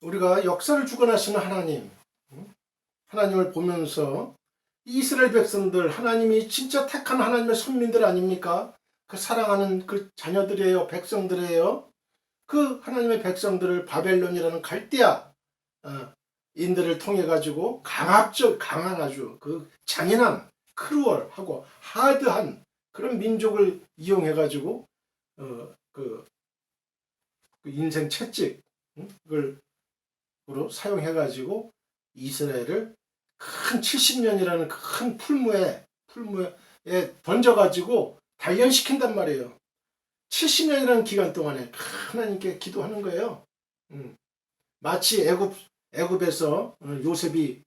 우리가 역사를 주관하시는 하나님, 응? 하나님을 보면서 이스라엘 백성들, 하나님이 진짜 택한 하나님의 선민들 아닙니까? 그 사랑하는 그 자녀들이에요, 백성들이에요. 그 하나님의 백성들을 바벨론이라는 갈대아 어, 인들을 통해 가지고 강압적 강한 아주 그 잔인한 크루얼하고 하드한 그런 민족을 이용해 가지고 어, 그, 그 인생 채찍을 으로 사용해 가지고 이스라엘을 큰 70년이라는 큰 풀무에 풀무에 던져 가지고 단련시킨단 말이에요. 70년이라는 기간 동안에 하나님께 기도하는 거예요. 음. 마치 애굽 애굽에서 어, 요셉이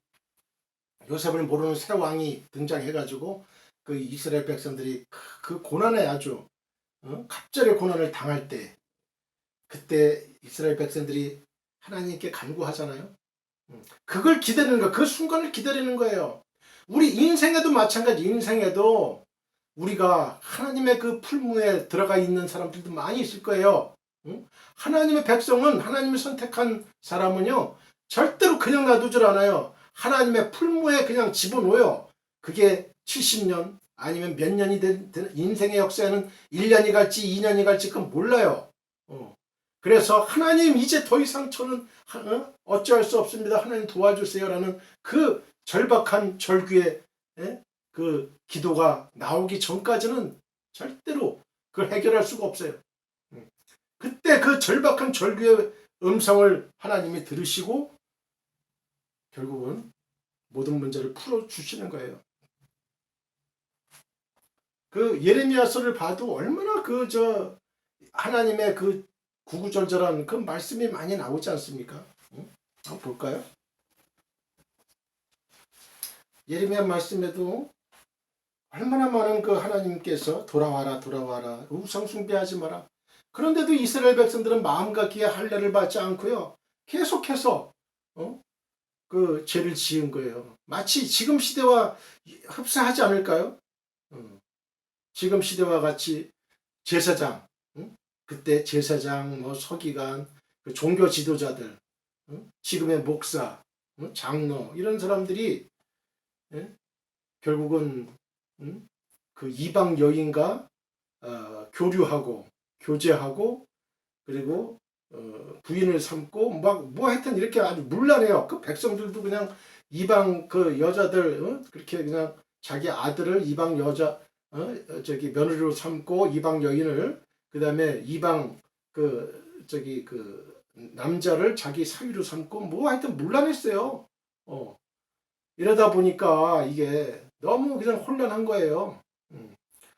요셉을 모르는 새 왕이 등장해 가지고 그 이스라엘 백성들이 그- 그 고난에 아주 어? 갑절의 고난을 당할 때 그때 이스라엘 백성들이 하나님께 간구하잖아요. 음. 그걸 기다리는 거, 그 순간을 기다리는 거예요. 우리 인생에도 마찬가지, 인생에도 우리가 하나님의 그 풀무에 들어가 있는 사람들도 많이 있을 거예요. 응? 하나님의 백성은 하나님이 선택한 사람은요 절대로 그냥 놔두질 않아요. 하나님의 풀무에 그냥 집어넣어요. 그게 70년 아니면 몇 년이 된, 된 인생의 역사에는 1년이 갈지 2년이 갈지 그건 몰라요. 어. 그래서 하나님 이제 더 이상 저는 하- 어? 어찌할 수 없습니다. 하나님 도와주세요라는 그 절박한 절규의 예? 그 기도가 나오기 전까지는 절대로 그걸 해결할 수가 없어요. 음. 그때 그 절박한 절규의 음성을 하나님이 들으시고 결국은 모든 문제를 풀어 주시는 거예요. 그 예레미야서를 봐도 얼마나 그 저 하나님의 그 구구절절한 그 말씀이 많이 나오지 않습니까? 응? 한번 볼까요? 예레미야 말씀에도 얼마나 많은 그 하나님께서 돌아와라 돌아와라 우상 숭배하지 마라. 그런데도 이스라엘 백성들은 마음과 귀에 할례를 받지 않고요. 계속해서 어? 그 죄를 지은 거예요. 마치 지금 시대와 흡사하지 않을까요? 어. 지금 시대와 같이 제사장, 응? 그때 제사장, 뭐 서기관, 그 종교 지도자들, 응? 지금의 목사, 응? 장로 이런 사람들이 예? 결국은 응? 그 이방 여인과 어, 교류하고 교제하고 그리고 어, 부인을 삼고 막 뭐 하여튼 이렇게 아주 물란해요. 그 백성들도 그냥 이방 그 여자들 어? 그렇게 그냥 자기 아들을 이방 여자 어? 저기 며느리로 삼고 이방 여인을 그다음에 이방 그 저기 그 남자를 자기 사위로 삼고 뭐 하여튼 물란했어요. 어. 이러다 보니까 이게 너무 그냥 혼란한 거예요. 음.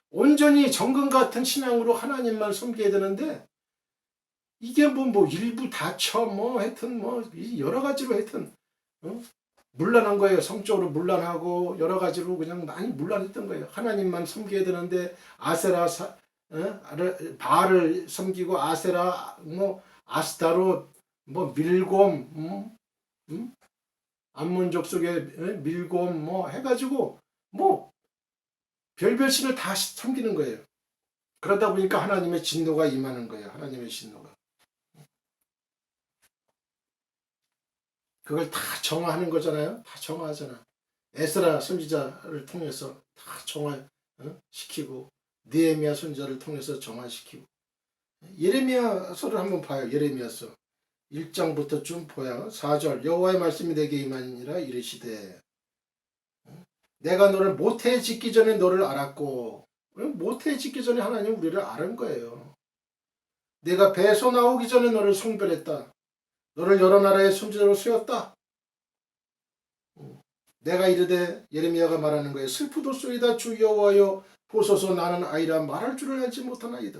온전히 정금 같은 신앙으로 하나님만 섬겨야 되는데 이게 뭐 뭐 일부 다쳐 뭐 하여튼 뭐 여러 가지로 하여튼 어? 물란한 거예요. 성적으로 물란하고 여러 가지로 그냥 많이 물란했던 거예요. 하나님만 섬겨야 되는데 아세라 사, 바알을 섬기고 아세라 뭐 아스타로 뭐 밀곰 음? 음? 암몬족 속의 어? 밀곰 뭐 해가지고 뭐 별별 신을 다 섬기는 거예요. 그러다 보니까 하나님의 진노가 임하는 거예요. 하나님의 진노가. 그걸 다 정화하는 거잖아요. 다 정화하잖아. 에스라 선지자를 통해서 다 정화 어? 느헤미야 선지자를 통해서 정화시키고 예레미야서를 한번 봐요. 예레미야서 1장부터 좀 보야 4절 여호와의 말씀이 내게 임하니라 이르시되 어? 내가 너를 모태에 짓기 전에 너를 알았고 어? 모태에 짓기 전에 하나님 우리를 아는 거예요. 내가 배에서 나오기 전에 너를 성별했다. 너를 여러 나라의 손자로 세웠다. 음. 내가 이르되 예레미야가 말하는 거예요. 슬프도 소이다 주 여호와여 보소서 나는 아이라 말할 줄을 알지 못하나이다.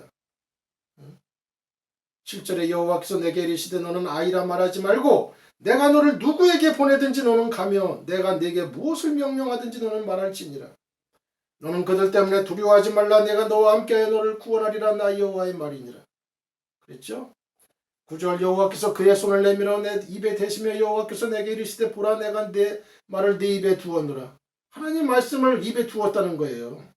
7절에 여호와께서 내게 이르시되 너는 아이라 말하지 말고 내가 너를 누구에게 보내든지 너는 가며 내가 네게 무엇을 명령하든지 너는 말할지니라. 너는 그들 때문에 두려워하지 말라 내가 너와 함께하여 너를 구원하리라 나 여호와의 말이니라. 그랬죠? 9절 여호와께서 그의 손을 내밀어 내 입에 대시며 여호와께서 내게 이르시되 보라 내가 내 말을 네 입에 두었노라. 하나님 말씀을 입에 두었다는 거예요.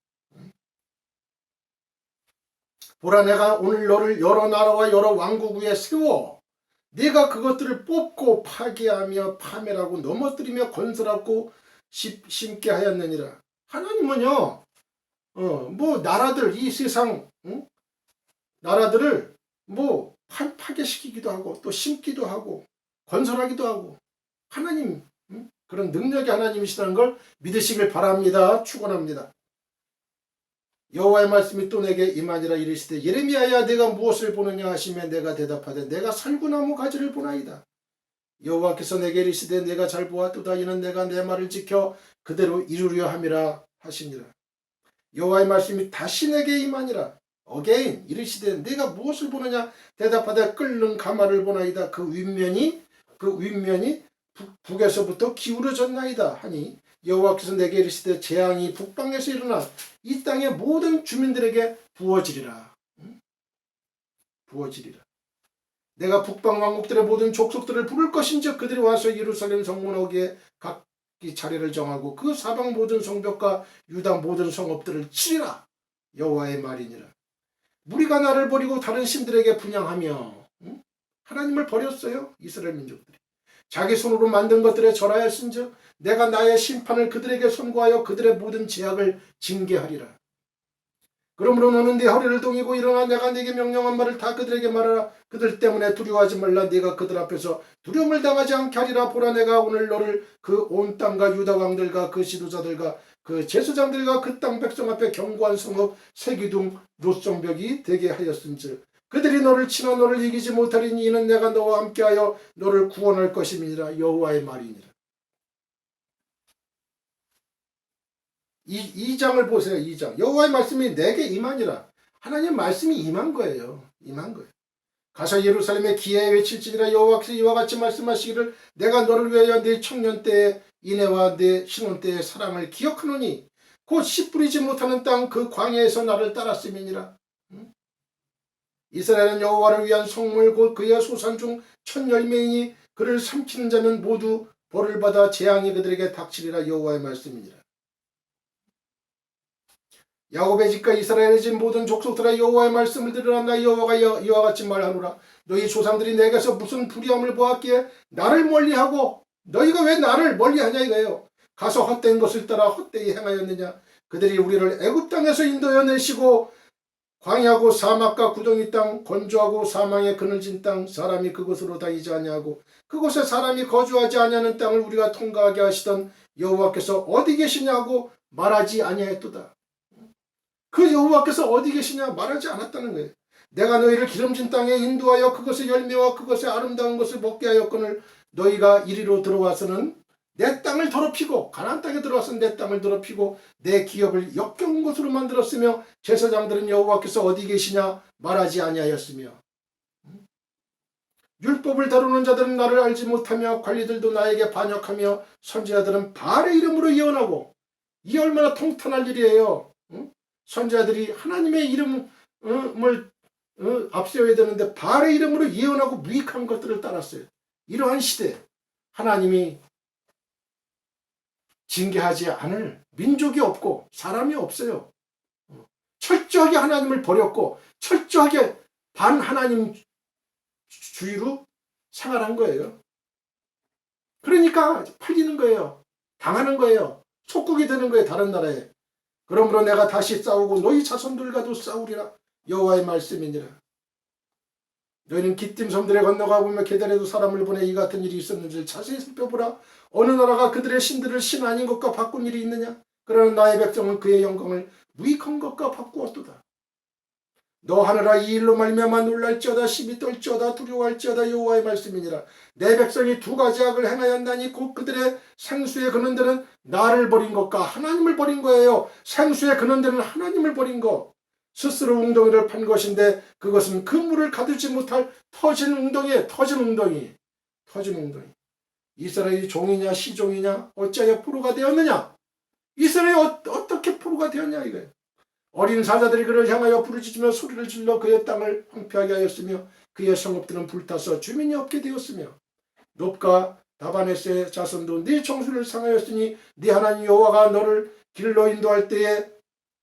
보라 내가 오늘 너를 여러 나라와 여러 왕국 위에 세워 내가 그것들을 뽑고 파괴하며 파멸하고 넘어뜨리며 건설하고 심- 심게 하였느니라. 하나님은요, 어, 뭐 나라들 이 세상 응? 나라들을 뭐 파, 파괴시키기도 하고 또 심기도 하고 건설하기도 하고 하나님 응? 그런 능력의 하나님이시다는 걸 믿으시길 바랍니다. 축원합니다. 여호와의 말씀이 또 내게 임하니라 이르시되 예레미야야 내가 무엇을 보느냐 하시면 내가 대답하되 내가 살구나무 가지를 보나이다. 여호와께서 내게 이르시되 내가 잘 보았도다 이는 내가 내 말을 지켜 그대로 이루려 함이라 하시니라. 여호와의 말씀이 다시 내게 임하니라. 어게인 이르시되 내가 무엇을 보느냐 대답하되 끓는 가마를 보나이다. 그 윗면이 그 윗면이 북, 북에서부터 기울어졌나이다 하니 여호와께서 내게 이르시되 재앙이 북방에서 일어나 이 땅의 모든 주민들에게 부어지리라. 응? 부어지리라. 내가 북방 왕국들의 모든 족속들을 부를 것인즉 그들이 와서 예루살렘 성문 어기에 각기 자리를 정하고 그 사방 모든 성벽과 유다 모든 성읍들을 치리라. 여호와의 말이니라. 무리가 나를 버리고 다른 신들에게 분양하며 응? 하나님을 버렸어요. 이스라엘 민족들이. 자기 손으로 만든 것들에 절하였은즉 내가 나의 심판을 그들에게 선고하여 그들의 모든 죄악을 징계하리라. 그러므로 너는 네 허리를 동이고 일어나 내가 네게 명령한 말을 다 그들에게 말하라. 그들 때문에 두려워하지 말라. 네가 그들 앞에서 두려움을 당하지 않게 하리라. 보라 내가 오늘 너를 그 온 땅과 유다 왕들과 그 지도자들과 그 제사장들과 그 땅 백성 앞에 견고한 성읍 세기둥 노성벽이 되게 하였음즉 그들이 너를 치나 너를 이기지 못하리니 이는 내가 너와 함께하여 너를 구원할 것임이니라 여호와의 말이니라. 이, 이 장을 보세요. 이 장. 여호와의 말씀이 내게 임하니라. 하나님 말씀이 임한 거예요. 임한 거예요. 가서 예루살렘에 기회에 외칠지니라 여호와께서 이와 같이 말씀하시기를 내가 너를 위하여 네 청년 때의 인애와 네 신혼 때의 사랑을 기억하노니 곧 씨 뿌리지 못하는 땅 그 광야에서 나를 따랐음이니라. 응? 이스라엘은 여호와를 위한 성물 곧 그의 소산 중첫 열매이니 그를 삼키는 자는 모두 벌을 받아 재앙이 그들에게 닥치리라 여호와의 말씀이니라. 야곱의 집과 이스라엘의 집 모든 족속들아 여호와의 말씀을 들으라 나 여호와가 여- 이와 같이 말하노라 너희 조상들이 내게서 무슨 불의함을 보았기에 나를 멀리하고 너희가 왜 나를 멀리하냐 이거예요 가서 헛된 것을 따라 헛되이 행하였느냐 그들이 우리를 애굽 땅에서 인도해 내시고 광야고 사막과 구덩이 땅 건조하고 사망의 그늘진 땅 사람이 그곳으로 다니지 아니하고 그곳에 사람이 거주하지 아니하는 땅을 우리가 통과하게 하시던 여호와께서 어디 계시냐고 말하지 아니하였도다 그 여호와께서 어디 계시냐 말하지 않았다는 거예요. 내가 너희를 기름진 땅에 인도하여 그것의 열매와 그것의 아름다운 것을 먹게 하였거늘 너희가 이리로 들어와서는 내 땅을 더럽히고 가나안 땅에 들어와서 내 땅을 더럽히고 내 기업을 역겨운 곳으로 만들었으며 제사장들은 여호와께서 어디 계시냐 말하지 아니하였으며 율법을 다루는 자들은 나를 알지 못하며 관리들도 나에게 반역하며 선지자들은 바알의 이름으로 예언하고 이 얼마나 통탄할 일이에요. 응? 선자들이 하나님의 이름을 어, 앞세워야 되는데 바알의 이름으로 예언하고 무익한 것들을 따랐어요. 이러한 시대 하나님이 징계하지 않을 민족이 없고 사람이 없어요. 어, 철저하게 하나님을 버렸고 철저하게 반 하나님 주의로 생활한 거예요. 그러니까 팔리는 거예요. 당하는 거예요. 속국이 되는 거예요. 다른 나라에. 그러므로 내가 다시 싸우고 너희 자손들과도 싸우리라 여호와의 말씀이니라. 너희는 기띔 섬들에 건너가 보며 계단에도 사람을 보내 이 같은 일이 있었는지를 자세히 살펴보라. 어느 나라가 그들의 신들을 신 아닌 것과 바꾼 일이 있느냐? 그러나 나의 백성은 그의 영광을 무익한 것과 바꾸었도다. 너 하늘아 이 일로 말미암아 놀랄지어다 시비 떨지어다 두려워할지어다 여호와의 말씀이니라. 내 백성이 두 가지 악을 행하였나니 곧 그들의 생수의 근원들은 나를 버린 것과 하나님을 버린 거예요. 생수의 근원들은 하나님을 버린 거. 스스로 웅덩이를 판 것인데 그것은 그 물을 가두지 못할 터진 웅덩이에 터진 웅덩이. 터진 웅덩이. 이스라엘이 종이냐 시종이냐 어찌하여 포로가 되었느냐? 이스라엘이 어, 어떻게 포로가 되었냐 이거예요. 어린 사자들이 그를 향하여 부르짖으며 소리를 질러 그의 땅을 황폐하게 하였으며 그의 성읍들은 불타서 주민이 없게 되었으며 높과 다바네스의 자손도 네 정수를 상하였으니 네 하나님 여호와가 너를 길로 인도할 때에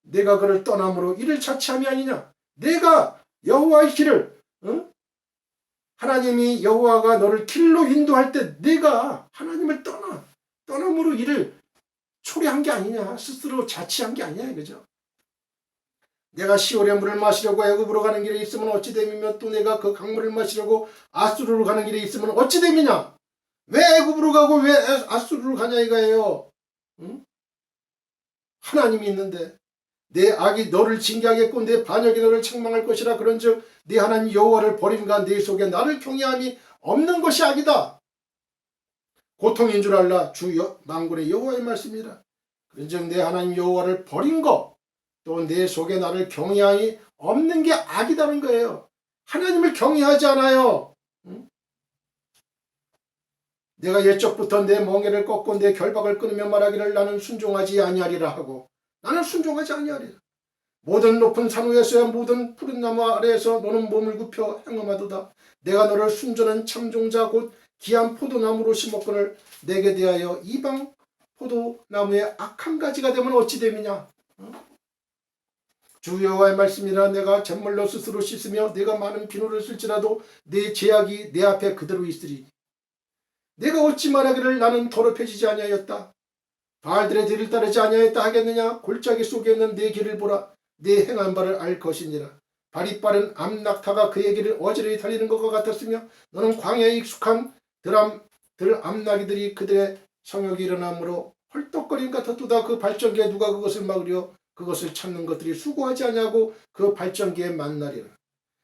내가 그를 떠남으로 이를 자취함이 아니냐 내가 여호와의 길을 응? 하나님이 여호와가 너를 길로 인도할 때 네가 하나님을 떠나 떠남으로 이를 초래한 게 아니냐 스스로 자치한 게 아니냐 그죠? 내가 시올의 물을 마시려고 애굽으로 가는 길에 있으면 어찌 됨이며 또 내가 그 강물을 마시려고 아수르로 가는 길에 있으면 어찌 됨이냐 왜 애굽으로 가고 왜 아수르로 가냐 이거예요 응? 하나님이 있는데 내 악이 너를 징계하겠고 내 반역이 너를 책망할 것이라 그런즉 네 하나님 여호와를 버린가 네 속에 나를 경외함이 없는 것이 악이다. 고통인 줄 알라 주 여, 망군의 여호와의 말씀이라. 그런즉 내 하나님 여호와를 버린 것 또 내 속에 나를 경외함이 없는 게 악이다는 거예요. 하나님을 경외하지 않아요. 응? 내가 옛적부터 내 멍에를 꺾고 내 결박을 끊으며 말하기를 나는 순종하지 아니하리라 하고 나는 순종하지 아니하리라. 모든 높은 산 위에서야 모든 푸른 나무 아래에서 너는 몸을 굽혀 행음하도다. 내가 너를 순전한 참종자 곧 기한 포도나무로 심었거늘 내게 대하여 이방 포도나무의 악한 가지가 되면 어찌 됨이냐. 어? 주 여호와의 말씀이라 내가 잿물로 스스로 씻으며 내가 많은 비누를 쓸지라도 내 죄악이 내 앞에 그대로 있으리. 내가 어찌 말하기를 나는 더럽혀지지 아니하였다. 바알들의 뒤를 따르지 아니하였다 하겠느냐? 골짜기 속에 있는 내 길을 보라. 내 행한 바를 알 것이니라. 발이 빠른 암낙타가 그의 길을 어지러이 달리는 것과 같았으며 너는 광야에 익숙한 들암 들 암나기들이 그들의 성욕이 일어나므로 헐떡거림 같았도다. 그 발전기에 누가 그것을 막으려 그것을 찾는 것들이 수고하지 아니하고 그 발전기에 만나리라.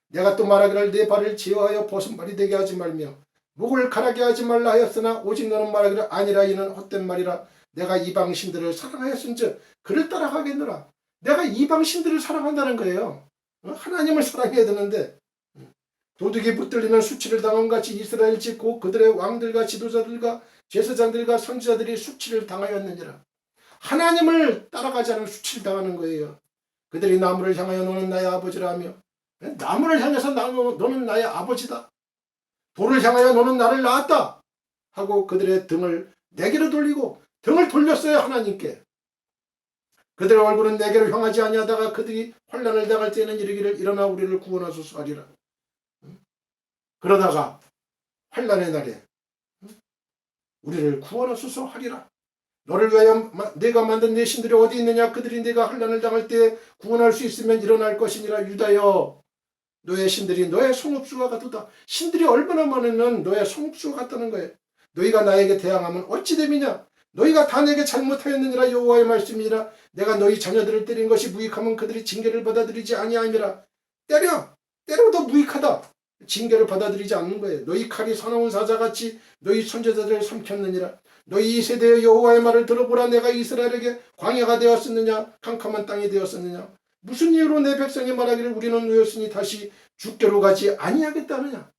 내가 또 말하기를 내 발을 제어하여 벗은 발이 되게 하지 말며 목을 가라게 하지 말라 하였으나 오직 너는 말하기를 아니라 이는 헛된 말이라 내가 이방 신들을 사랑하였은즉 그를 따라가겠노라. 내가 이방 신들을 사랑한다는 거예요. 어? 하나님을 사랑해야 되는데 도둑이 붙들리는 수치를 당한 같이 이스라엘 짓고 그들의 왕들과 지도자들과 제사장들과 선지자들이 수치를 당하였느니라. 하나님을 따라가지 않은 수치를 당하는 거예요. 그들이 나무를 향하여 너는 나의 아버지라 하며 나무를 향해서 나, 너는 나의 아버지다. 돌을 향하여 너는 나를 낳았다. 하고 그들의 등을 내게로 돌리고 등을 돌렸어요 하나님께. 그들의 얼굴은 내게로 향하지 아니하다가 그들이 환란을 당할 때는 이르기를 일어나 우리를 구원하소서 하리라. 그러다가 환란의 날에 우리를 구원하소서 하리라. 너를 위하여 내가 만든 내 신들이 어디 있느냐 그들이 내가 환란을 당할 때 구원할 수 있으면 일어날 것이니라 유다여 너의 신들이 너의 송업수가 같도다. 신들이 얼마나 많으면 너의 송업수가 같다는 거예요. 너희가 나에게 대항하면 어찌 됨이냐? 너희가 다 내게 잘못하였느니라 여호와의 말씀이라. 내가 너희 자녀들을 때린 것이 무익하면 그들이 징계를 받아들이지 아니함이라. 때려! 때려도 무익하다! 징계를 받아들이지 않는 거예요. 너희 칼이 사나운 사자같이 너희 손자들을 삼켰느니라. 너희 이 세대의 여호와의 말을 들어보라. 내가 이스라엘에게 광야가 되었었느냐? 캄캄한 땅이 되었었느냐? 무슨 이유로 내 백성이 말하기를 우리는 누였으니 다시 죽게로 가지 아니하겠다느냐?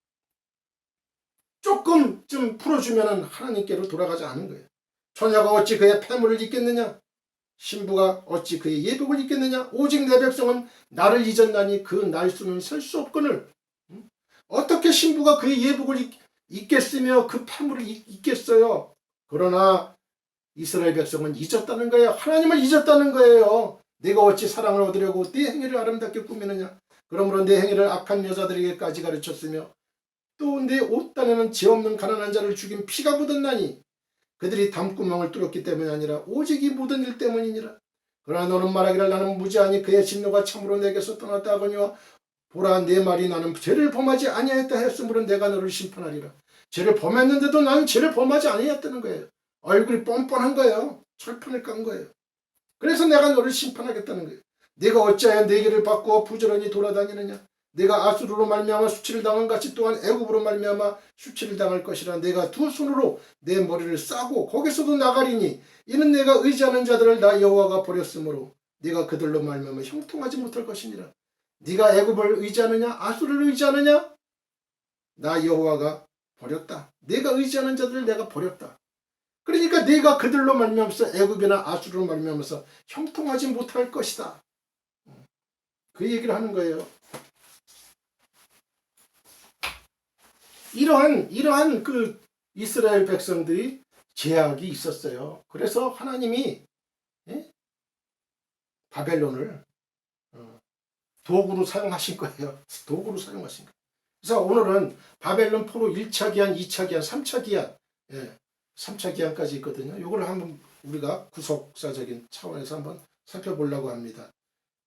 조금 좀 풀어주면 하나님께로 돌아가지 않은 거예요 처녀가 어찌 그의 폐물을 입겠느냐? 신부가 어찌 그의 예복을 입겠느냐? 오직 내 백성은 나를 잊었나니 그 날수는 셀 수 없거늘. 어떻게 신부가 그의 예복을 입겠으며 그 폐물을 입겠어요? 그러나 이스라엘 백성은 잊었다는 거예요. 하나님을 잊었다는 거예요. 내가 어찌 사랑을 얻으려고 내 행위를 아름답게 꾸미느냐? 그러므로 내 행위를 악한 여자들에게까지 가르쳤으며 또 내 옷단에는 죄 없는 가난한 자를 죽인 피가 묻었나니 그들이 담구멍을 뚫었기 때문이 아니라 오직 이 모든 일 때문이니라. 그러나 너는 말하기를 나는 무지하니 그의 진노가 참으로 내게서 떠났다 하거니와 보라 내 말이 나는 죄를 범하지 아니하였다 했으므로 내가 너를 심판하리라. 죄를 범했는데도 나는 죄를 범하지 아니했다는 거예요. 얼굴이 뻔뻔한 거예요. 철판을 깐 거예요. 그래서 내가 너를 심판하겠다는 거예요. 네가 어찌하여 내 길을 바꾸어 부지런히 돌아다니느냐? 내가 아수르로 말미암아 수치를 당한 같이 또한 애굽으로 말미암아 수치를 당할 것이라. 내가 두 손으로 내 머리를 싸고 거기서도 나가리니 이는 내가 의지하는 자들을 나 여호와가 버렸으므로 네가 그들로 말미암아 형통하지 못할 것이니라. 네가 애굽을 의지하느냐 아수르를 의지하느냐? 나 여호와가 버렸다. 내가 의지하는 자들을 내가 버렸다. 그러니까 네가 그들로 말미암아서 애굽이나 아수르로 말미암아서 형통하지 못할 것이다. 그 얘기를 하는 거예요 이러한 이러한 그 이스라엘 백성들이 제약이 있었어요. 그래서 하나님이 예? 바벨론을 어, 도구로 사용하신 거예요. 도구로 사용하신 거예요. 그래서 오늘은 바벨론 포로 1차 기한, 2차 기한, 3차 기한, 예, 3차 기한까지 있거든요. 이걸 한번 우리가 구속사적인 차원에서 한번 살펴보려고 합니다.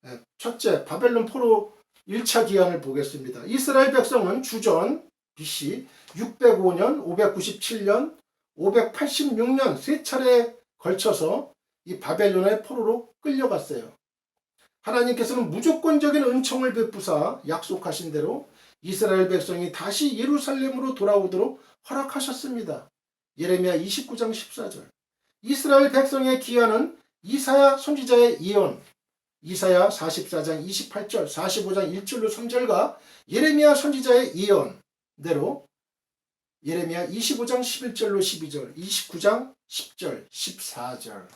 예, 첫째, 바벨론 포로 1차 기한을 보겠습니다. 이스라엘 백성은 주전 BC 605년, 597년, 586년 세 차례에 걸쳐서 이 바벨론의 포로로 끌려갔어요. 하나님께서는 무조건적인 은총을 베푸사 약속하신 대로 이스라엘 백성이 다시 예루살렘으로 돌아오도록 허락하셨습니다. 예레미야 29장 14절. 이스라엘 백성의 기한은 이사야 선지자의 예언, 이사야 44장 28절, 45장 1절로 3절과 예레미야 선지자의 예언 대로 예레미야 25장 11절로 12절, 29장 10절, 14절.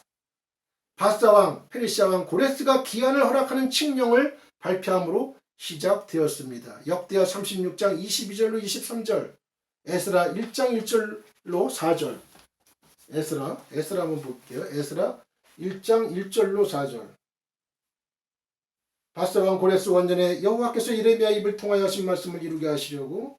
바사 왕, 페르시아 왕 고레스가 기한을 허락하는 칙령을 발표함으로 시작되었습니다. 역대하 36장 22절로 23절, 에스라 1장 1절로 4절. 에스라, 에스라 한번 볼게요. 에스라 1장 1절로 4절. 바사 왕 고레스 원전에 여호와께서 이레미야 입을 통하여 하신 말씀을 이루게 하시려고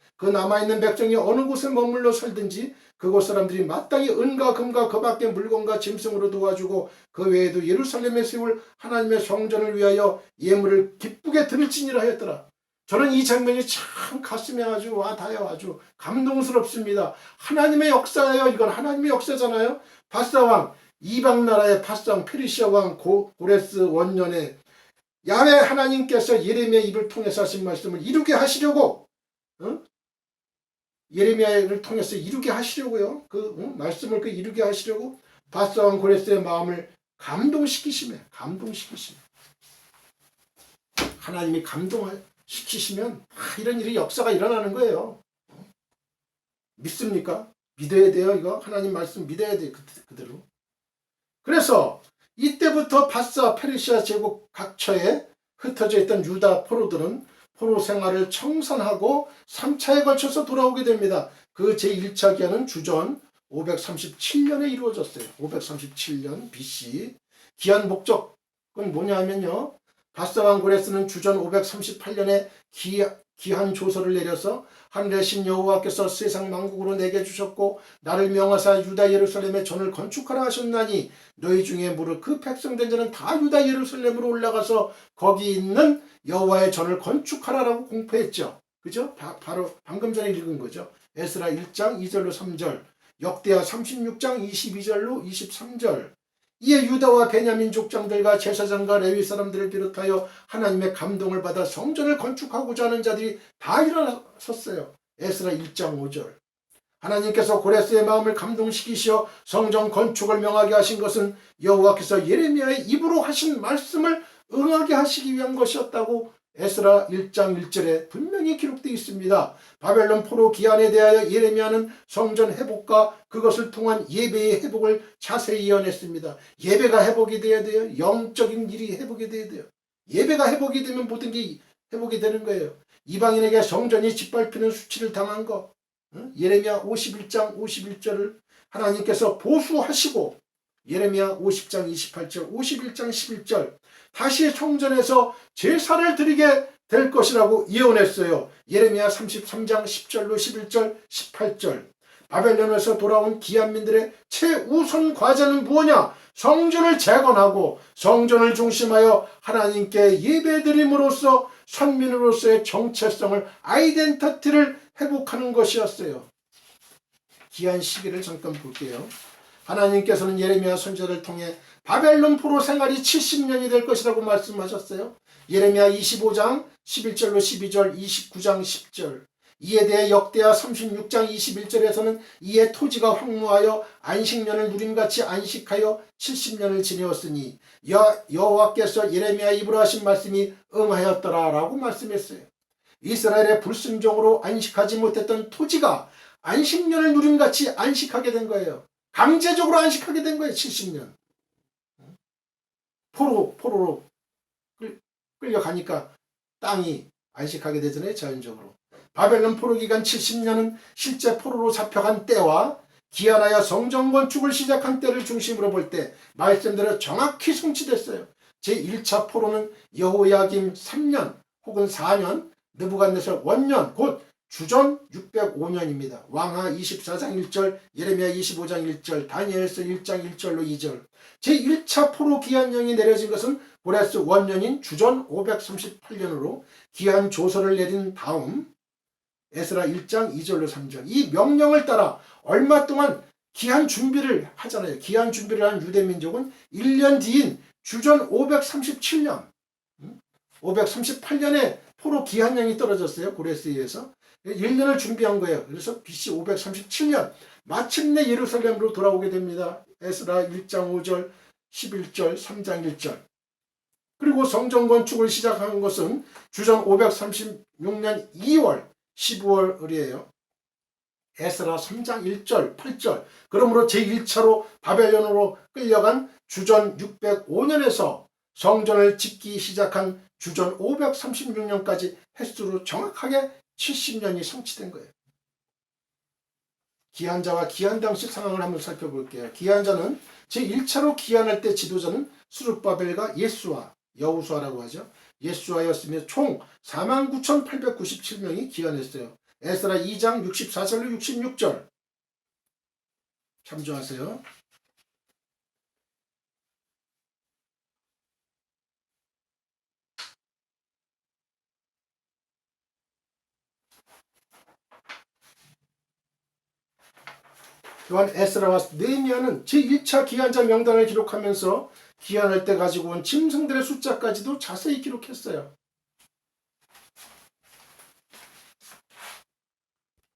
그 남아있는 백성이 어느 곳에 머물러 살든지 그곳 사람들이 마땅히 은과 금과 그 밖의 물건과 짐승으로 도와주고 그 외에도 예루살렘에 세울 하나님의 성전을 위하여 예물을 기쁘게 드릴지니라 하였더라. 저는 이 장면이 참 가슴에 아주 와닿아요. 아주 감동스럽습니다. 하나님의 역사예요. 이건 하나님의 역사잖아요. 바사왕, 이방 나라의 바사왕, 페르시아 왕 고, 고레스 원년에 야외 하나님께서 예레미야 입을 통해서 하신 말씀을 이루게 하시려고 어? 예레미야를 통해서 이루게 하시려고요. 그 응? 말씀을 그 이루게 하시려고 바사왕 고레스의 마음을 감동시키시면 감동시키시면 하나님이 감동시키시면 아, 이런 일이 역사가 일어나는 거예요. 믿습니까? 믿어야 돼요. 이거 하나님 말씀 믿어야 돼 그, 그대로. 그래서 이때부터 바사 페르시아 제국 각처에 흩어져 있던 유다 포로들은 포로 생활을 청산하고 3차에 걸쳐서 돌아오게 됩니다. 그 제1차 기한은 주전 537년에 이루어졌어요. 537년 BC. 기한 목적은 뭐냐면요. 바사왕 고레스는 주전 538년에 기, 기한 조서를 내려서 하늘의 신 여호와께서 세상 만국으로 내게 주셨고 나를 명하사 유다 예루살렘에 전을 건축하라 하셨나니 너희 중에 무릇 그 백성된 자는 다 유다 예루살렘으로 올라가서 거기 있는 여호와의 전을 건축하라라고 공포했죠. 그죠? 바, 로 방금 전에 읽은 거죠. 에스라 1장 2절로 3절, 역대하 36장 22절로 23절. 이에 유다와 베냐민 족장들과 제사장과 레위 사람들을 비롯하여 하나님의 감동을 받아 성전을 건축하고자 하는 자들이 다 일어섰어요. 에스라 1장 5절. 하나님께서 고레스의 마음을 감동시키시어 성전 건축을 명하게 하신 것은 여호와께서 예레미야의 입으로 하신 말씀을 응하게 하시기 위한 것이었다고 에스라 1장 1절에 분명히 기록되어 있습니다. 바벨론 포로 기한에 대하여 예레미야는 성전 회복과 그것을 통한 예배의 회복을 자세히 예언했습니다. 예배가 회복이 돼야 돼요. 영적인 일이 회복이 돼야 돼요. 예배가 회복이 되면 모든 게 회복이 되는 거예요. 이방인에게 성전이 짓밟히는 수치를 당한 거. 예레미야 51장 51절을 하나님께서 보수하시고 예레미야 50장 28절 51장 11절 다시 성전에서 제사를 드리게 될 것이라고 예언했어요. 예레미야 33장 10절로 11절 18절 바벨론에서 돌아온 기한민들의 최우선 과제는 무엇냐? 성전을 재건하고 성전을 중심하여 하나님께 예배드림으로써 선민으로서의 정체성을 아이덴티티를 회복하는 것이었어요. 기한 시기를 잠깐 볼게요. 하나님께서는 예레미야 선지자를 통해 바벨론 포로 생활이 70년이 될 것이라고 말씀하셨어요. 예레미야 25장 11절로 12절, 29장 10절. 이에 대해 역대하 36장 21절에서는 이에 토지가 황무하여 안식년을 누림같이 안식하여 70년을 지내었으니 여, 여호와께서 예레미야 입으로 하신 말씀이 응하였더라라고 말씀했어요. 이스라엘의 불순종으로 안식하지 못했던 토지가 안식년을 누림같이 안식하게 된 거예요. 강제적으로 안식하게 된 거예요. 70년. 포로 포로로 끌- 끌려가니까 땅이 안식하게 되잖아요. 자연적으로. 바벨론 포로 기간 70년은 실제 포로로 잡혀간 때와 기한하여 성전 건축을 시작한 때를 중심으로 볼 때 말씀대로 정확히 성취됐어요. 제1차 포로는 여호야김 3년 혹은 4년, 느부갓네살 원년 곧 주전 605년입니다. 왕하 24장 1절, 예레미야 25장 1절, 다니엘서 1장 1절로 2절. 제1차 포로 기한령이 내려진 것은 고레스 원년인 주전 538년으로 기한 조서를 내린 다음 에스라 1장 2절로 3절. 이 명령을 따라 얼마 동안 기한 준비를 하잖아요. 기한 준비를 한 유대 민족은 1년 뒤인 주전 537년 538년에 포로 기한령이 떨어졌어요. 고레스에 의해서. 1년을 준비한 거예요. 그래서 BC 537년 마침내 예루살렘으로 돌아오게 됩니다. 에스라 1장 5절, 11절, 3장 1절. 그리고 성전 건축을 시작한 것은 주전 536년 2월, 15월이에요. 에스라 3장 1절, 8절. 그러므로 제1차로 바벨론으로 끌려간 주전 605년에서 성전을 짓기 시작한 주전 536년까지 횟수로 정확하게 70년이 성취된 거예요. 기한자와 기한당식 상황을 한번 살펴볼게요. 기한자는 제1차로 기한할 때 지도자는 수르바벨과 예수와 여우수아라고 하죠. 예수아였으며 총 49,897명이 기한했어요. 에스라 2장 64절로 66절 참조하세요. 또한 에스라와 느헤미야는 제1차 기한자 명단을 기록하면서 기한할 때 가지고 온 짐승들의 숫자까지도 자세히 기록했어요.